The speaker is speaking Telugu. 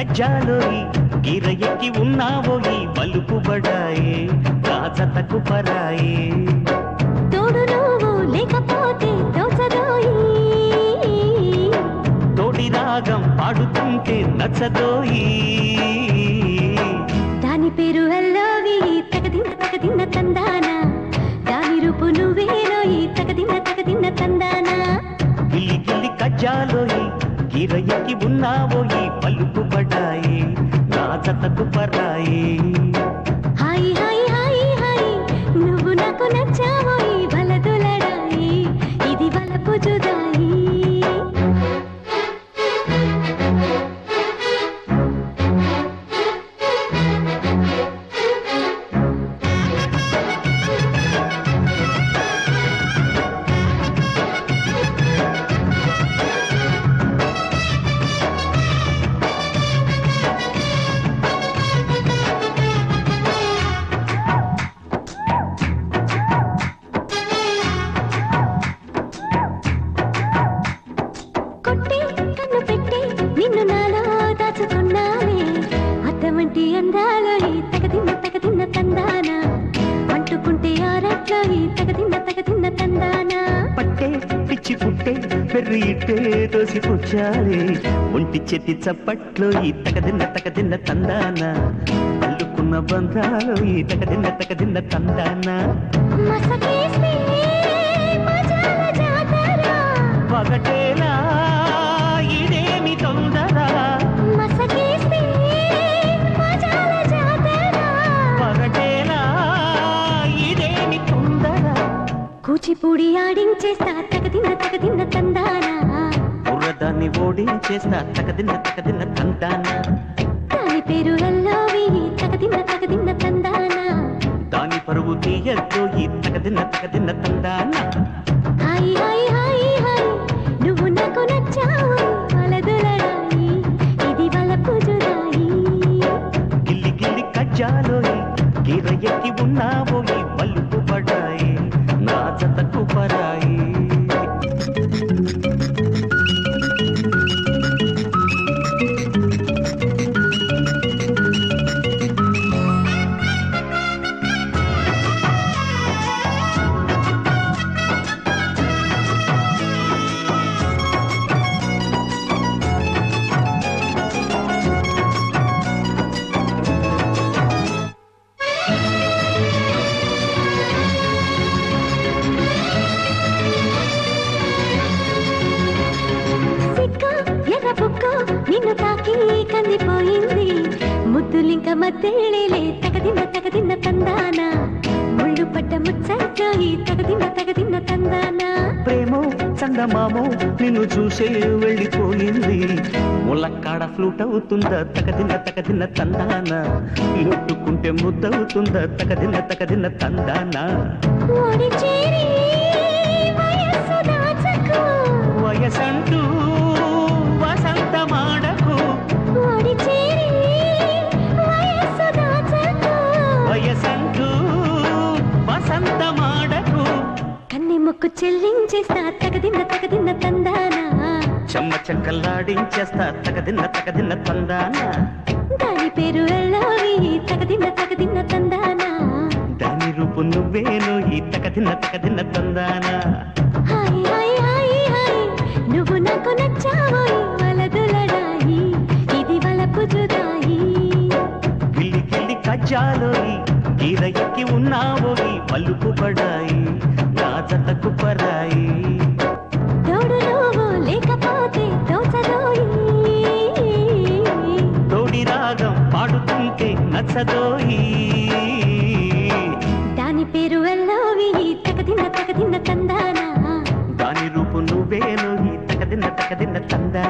కజ్జాలోయి గిర ఎక్కి ఉన్నావోయి బలుపు బడాయే? రాజతకు పరాయే. తోడు నువ్వు లేకపోతే తోచదోయి తోటి రాగం పాడుతుంటే నచ్చదోయి. దాని పేరు అల్లోవి తగదిన్న తగదిన్న తందాన. దాని రూపు నువ్వేలోయి తగదిన్న తగదిన్న తందాన. గిల్లి గిల్లి కజ్జాలోయి గిర ఎక్కి ఉన్నావోయి బలుపు నా రాజతకు పరాయే. అద్దమంటి అందాలో ఈ తగదిన్న తగదిన్న తందాన? అంటుకుంటే ఆరట్లో ఈ తగదిన్న తగదిన్న తందాన? పట్టే పిచ్చి పుట్టే పెర్రి ఇట్టే దోసి పుచ్చాలే ఒంటి చేతి చప్పట్లో ఈ తకదిన్న తకదిన్న తందాన? అల్లుకున్న బంధాలు ఈ తకదిన్న తకదిన్న తందాన? మసకేస్తే ఆడించేస్తా తగదిన్న తగదిన్న తందాన? బుర్రదాన్ని ఓడించేస్తా తకదిన్న తకదిన్న తందాన? దాని పేరు అల్లోవి తగదిన్న తగదిన్న తందాన? దాని పరువు తీయద్దు ఈ తకదిన్న తకదిన్న తందాన? హాయ్ హాయ్ హాయ్ హాయ్ నువ్వు నాకు నచ్చావు వలదులడాయి ఇది వలపు జుదాయి గిల్లి గిల్లి కజ్జాలోయి గిర ఎక్కి ఉన్నావోయి పడాయి నా జతకు పరాయి. తందాన ముళ్ళు పడ్డ ముచ్చట్లో ఈ తగదిన్న తగదిన్న తందాన ప్రేమో చందమామో నిన్ను చూసే వెళ్ళిపోయింది ములక్కాడ ఫ్లూట్ అవుతుందా తకదిన్న తకదిన్న తందాన ముట్టుకుంటే ముద్దవుతుందా తకదిన్న తకదిన్న తందాన వయసంటూ తగదిన్న తగదిన్న తందాన? చెమ్మ చెక్కల్లాడించేస్తా తకదిన్న తకదిన్న తందాన? దాని పేరు ఎల్లోవి తగదిన్న తగదిన్న తందాన? దాని రూపు నువ్వేను ఈ తకదిన్న తకదిన్న తందాన? హాయ్ హాయ్ హాయ్ హాయ్ నువ్వు నాకు నచ్చావోయ్ వలదులడాయి ఇది వలపు జుదాయి గిల్లి గిల్లి కజ్జాలోయి గీర ఎక్కి ఉన్నావోయి పలుపు పడాయి నా జతకు పరాయి. నచ్చదోయి దాని పేరు ఎల్లోవి తగదిన్న తగదిన్న తందాన. దాని రూపు నువ్వేను ఈ తకదిన్న తకదిన్న తందాన.